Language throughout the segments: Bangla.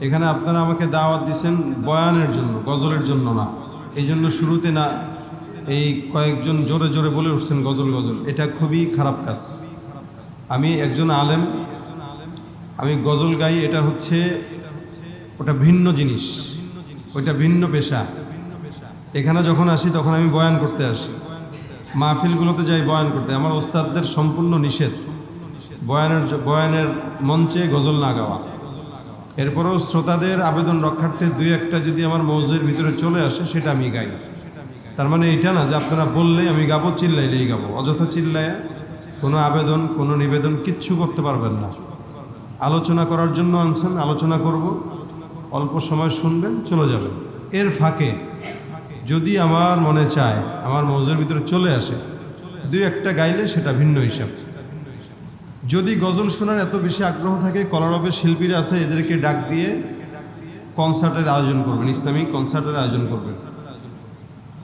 এখানে আপনারা আমাকে দাওয়াত দিচ্ছেন বয়ানের জন্য, গজলের জন্য না। এই জন্য শুরুতে না এই কয়েকজন জোরে জোরে বলে উঠছেন গজল গজল। এটা খুবই খারাপ কাজ। আমি একজন আলেম, আমি গজল গাই, এটা হচ্ছে, ওটা ভিন্ন জিনিস, ওইটা ভিন্ন পেশা। এখানে যখন আসি, তখন আমি বয়ান করতে আসি। মাহফিলগুলোতে যাই, বয়ান করতে। আমার ওস্তাদদের সম্পূর্ণ নিষেধ। বয়ানের বয়ানের মঞ্চে গজল না গাওয়া। এরপরও শ্রোতাদের আবেদন রক্ষার্থে দুই একটা যদি আমার মৌজের ভিতরে চলে আসে, সেটা আমি গাই। তার মানে এটা না যে আপনারা বললেই আমি গাবো, চিল্লাইলেই গাবো। অযথা চিল্লায় কোনো আবেদন, কোনো নিবেদন কিচ্ছু করতে পারবেন না। আলোচনা করার জন্য আনছেন, আলোচনা করব। অল্প সময় শুনবেন, চলে যাবেন। এর ফাঁকে যদি আমার মনে চায়, আমার মৌজের ভিতরে চলে আসে, দুই একটা গাইলে সেটা ভিন্ন হিসাব। যদি গজল শোনার এত বেশি আগ্রহ থাকে, কলরবের শিল্পীরা আছে, এদেরকে ডাক দিয়ে কনসার্টের আয়োজন করবেন ইসলামিক কনসার্টের আয়োজন করবেন।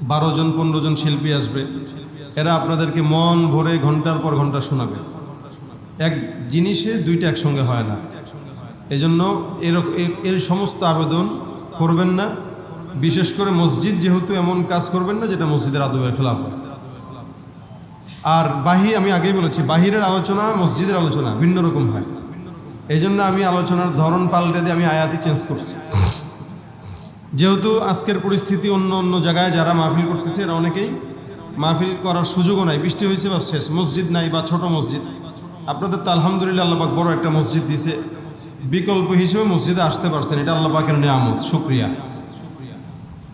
বারো জন, পনেরো জন শিল্পী আসবে। এরা আপনাদেরকে মন ভরে ঘণ্টার পর ঘণ্টা শোনাবে। এক জিনিসে দুইটা একসঙ্গে হয় না। এজন্য এর, এর- সমস্ত আবেদন করবেন না। বিশেষ করে মসজিদ যেহেতু এমন কাজ করবেন না, যেটা মসজিদের আদবের খেলাফ হয়। আর বাহি, আমি আগেই বলেছি, বাহিরের আলোচনা মসজিদের আলোচনা ভিন্ন রকম হয়। এই জন্য আমি আলোচনার ধরন পাল্টে দিয়ে আমি আয়াতি চেঞ্জ করছি। যেহেতু আজকের পরিস্থিতি অন্য অন্য জায়গায় যারা মাহফিল করতেছে, এরা অনেকেই মাহফিল করার সুযোগও নাই। বৃষ্টি হয়েছে বা শেষ, মসজিদ নাই বা ছোট মসজিদ। আপনাদের তো আলহামদুলিল্লাহ আল্লাপাক বড় একটা মসজিদ দিছে। বিকল্প হিসেবে মসজিদে আসতে পারছেন, এটা আল্লাপাকের নিয়ামত, শুক্রিয়া।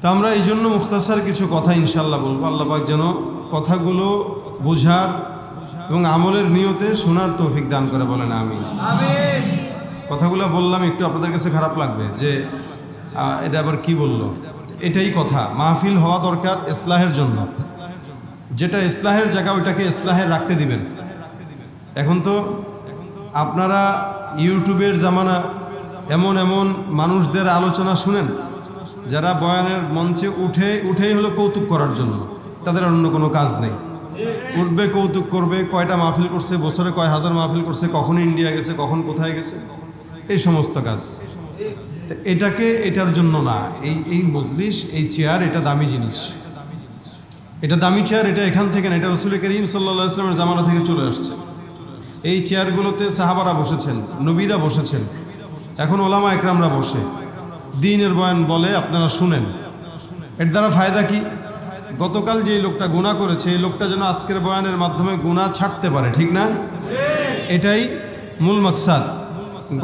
তা আমরা এই জন্য মুখতাসার কিছু কথা ইনশাল্লাহ বলব। আল্লাপাক যেন কথাগুলো বোঝার এবং আমলের নিয়তে শোনার তৌফিক দান করে বলেন আমি কথাগুলো বললাম একটু আপনাদের কাছে খারাপ লাগবে যে এটা আবার কি বলল? এটাই কথা মাহফিল হওয়া দরকার ইসলাহের জন্য। যেটা ইসলাহের জায়গা ওইটাকে ইসলাহে রাখতে দিবেন। এখন তো আপনারা ইউটিউবের জামানা এমন এমন মানুষদের আলোচনা শুনেন যারা বয়ানের মঞ্চে উঠে উঠেই হলো কৌতুক করার জন্য। তাদের অন্য কোনো কাজ নেই। উঠবে, কৌতুক করবে, কয়টা মাহফিল করছে, বছরে কয় হাজার মাহফিল করছে, কখন ইন্ডিয়া গেছে, কখন কোথায় গেছে? এই সমস্ত কাজ। এটাকে, এটার জন্য না, এই এই মজলিস, এই চেয়ার, এটা দামি জিনিস। এটা দামি চেয়ার, এটা এখান থেকে না, এটা রসুল করিম সাল্লা ইসলামের জামানা থেকে চলে আসছে। এই চেয়ারগুলোতে সাহাবারা বসেছেন, নবীরা বসেছেন, এখন ওলামা একরামরা বসে। দিনের বয়ান বলে, আপনারা শুনেন। এর দ্বারা ফায়দা কি? গতকাল যে লোকটা গুণা করেছে, এই লোকটা যেন আজকের বয়ানের মাধ্যমে গুণা ছাড়তে পারে, ঠিক না? এটাই মূল মকসাদ।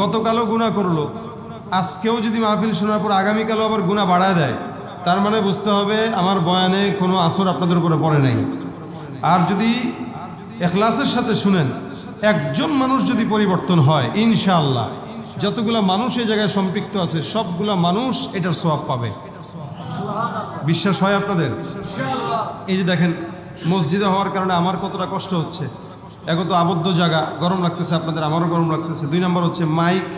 গতকালও গুণা করল, আজকেও যদি মাহফিল শোনার পর আগামীকালও আবার গুণা বাড়ায় দেয়, তার মানে বুঝতে হবে আমার বয়ানে কোনো আসর আপনাদের উপরে পড়ে নাই। আর যদি এখলাসের সাথে শুনেন, একজন মানুষ যদি পরিবর্তন হয়, ইনশাআল্লাহ, যতগুলা মানুষ এই জায়গায় সম্পৃক্ত আছে, সবগুলা মানুষ এটার সোয়াব পাবে। বিশ্বাস হয় আপনাদের? এই যে দেখেন, মসজিদে হওয়ার কারণে আমার কতটা কষ্ট হচ্ছে। এক তো আবদ্ধ জায়গা, গরম লাগতেছে আপনাদের, আমারও গরম লাগতেছে। দুই নম্বর হচ্ছে মাইক,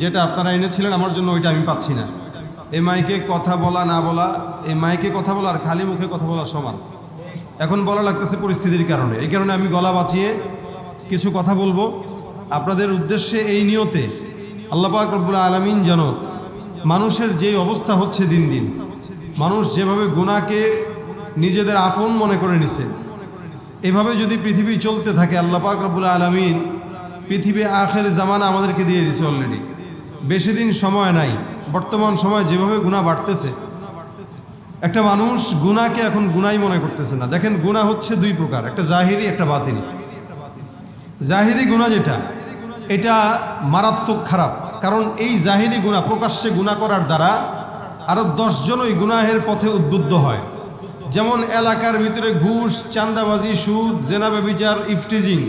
যেটা আপনারা এনেছিলেন, আমার জন্য ওইটা আমি পাচ্ছি না। এই মাইকে কথা বলা, না বলা, এই মাইকে কথা বলা আর খালি মুখে কথা বলা সমান। এখন বলা লাগতেছে পরিস্থিতির কারণে। এই কারণে আমি গলা বাঁচিয়ে কিছু কথা বলব। আপনাদের উদ্দেশ্যে এই নিয়তে আল্লাপাক রব্বুল আলমিন যেন মানুষের যেই অবস্থা হচ্ছে দিন দিন মানুষ যেভাবে গুণাকে নিজেদের আপন মনে করে নিছে, এভাবে যদি পৃথিবী চলতে থাকে, আল্লাহ রব্বুল আলমিন পৃথিবী আখের জামানা আমাদেরকে দিয়ে দিছে অলরেডি বেশি দিন সময় নাই, বর্তমান সময় যেভাবে গুণা বাড়তেছে, একটা মানুষ গুণাকে এখন গুনাই মনে করতেছে না। দেখেন গুণা হচ্ছে দুই প্রকার, একটা জাহিরি, একটা বাতিনি জাহিরি গুণা যেটা, এটা মারাত্মক খারাপ, কারণ এই জাহিরি গুণা প্রকাশ্যে গুণা করার দ্বারা আরও দশজন ওই গুনাহের পথে উদ্বুদ্ধ হয়। যেমন এলাকার ভিতরে ঘুষ চান্দাবাজি সুদ, জেনাবে বিচার, ইফটিজিং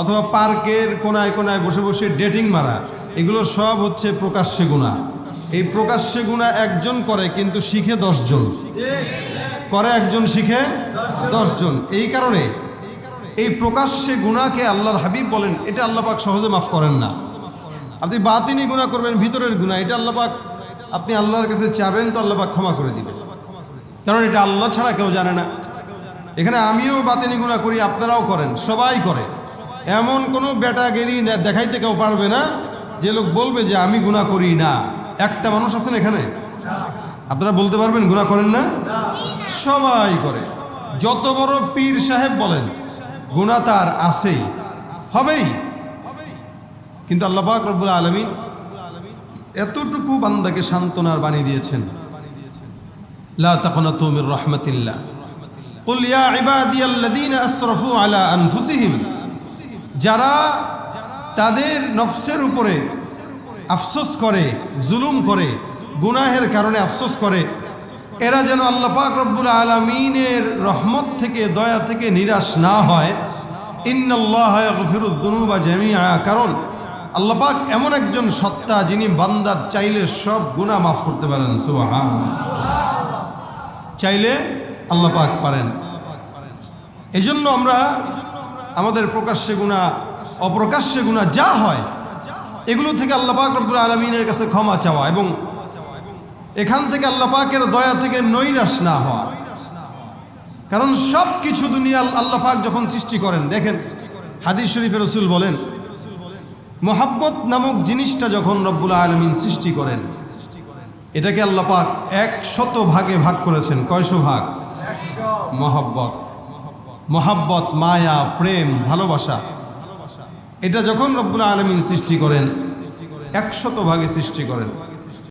অথবা পার্কের কোনায় কোনায় বসে বসে ডেটিং মারা, এগুলো সব হচ্ছে প্রকাশ্যে গুণা এই প্রকাশ্যে গুণা একজন করে কিন্তু শিখে দশজন। করে একজন শিখে দশজন। এই কারণে এই প্রকাশ্যে গুণাকে আল্লাহর হাবিব বলেন, এটা আল্লাহ পাক সহজে মাফ করেন না। আপনি বাতিনি গুণা করবেন, ভিতরের গুণা এটা আল্লাহ পাক আপনি আল্লাহর কাছে চাবেন তো আল্লাহ ক্ষমা করে দিবেন। কারণ এটা আল্লাহ ছাড়া কেউ জানে না। এখানে আমিও বাতিনি গুণা করি, আপনারাও করেন, সবাই করে। এমন কোনো বেটাগেরি দেখাইতে কেউ পারবে না, যে লোক বলবে যে আমি গুণা করি না। একটা মানুষ আছেন এখানে? আপনারা বলতে পারবেন গুণা করেন না? সবাই করে। যত বড় পীর সাহেব বলেন গুণা তার আছেই, হবেই। কিন্তু আল্লাহ পাক রব্বুল এতটুকু বান্দাকে সান্ত্বনার বাণী দিয়েছেন। লা তাকনাতু মির রাহমাতিল্লাহ। কুল ইয়া ইবাদিয়াল্লাযীনা আসরাফু আলা আনফুসিহিম। যারা তাদের নফসের উপরে আফসোস করে, জুলুম করে, গুনাহের কারণে আফসোস করে, এরা যেন আল্লাহ পাক রব্বুল আলমিনের রহমত থেকে, দয়া থেকে নিরাশ না হয়। ইন্নআল্লাহ ফিরুদ্দনুবা জামিয়া কারণ আল্লাহ পাক এমন একজন সত্তা যিনি বান্দার চাইলে সব গুনাহ মাফ করতে পারেন সুবহান চাইলে আল্লাহ পাক পারেন। এই জন্য আমরা আমাদের প্রকাশ্যে গুণা অপ্রকাশ্যে গুণা যা হয়, এগুলো থেকে আল্লাহ পাক রব্বুল আলমিনের কাছে ক্ষমা চাওয়া এবং এখান থেকে আল্লাহ পাকের দয়া থেকে নৈরাশ না হওয়া। কারণ সব কিছু দুনিয়া আল্লাহ পাক যখন সৃষ্টি করেন, দেখেন, হাদিস শরীফের রসুল বলেন মোহাব্বত নামক জিনিসটা যখন রব্বুল আলমিন সৃষ্টি করেন, এটাকে আল্লাপাক একশত এক শত ভাগে ভাগ করেছেন। কয়শো ভাগ? মহাব্বত। মহাব্বত, মায়া, প্রেম, ভালোবাসা। এটা যখন রব্বুল আলমিন সৃষ্টি করেন, একশত ভাগে সৃষ্টি করেন।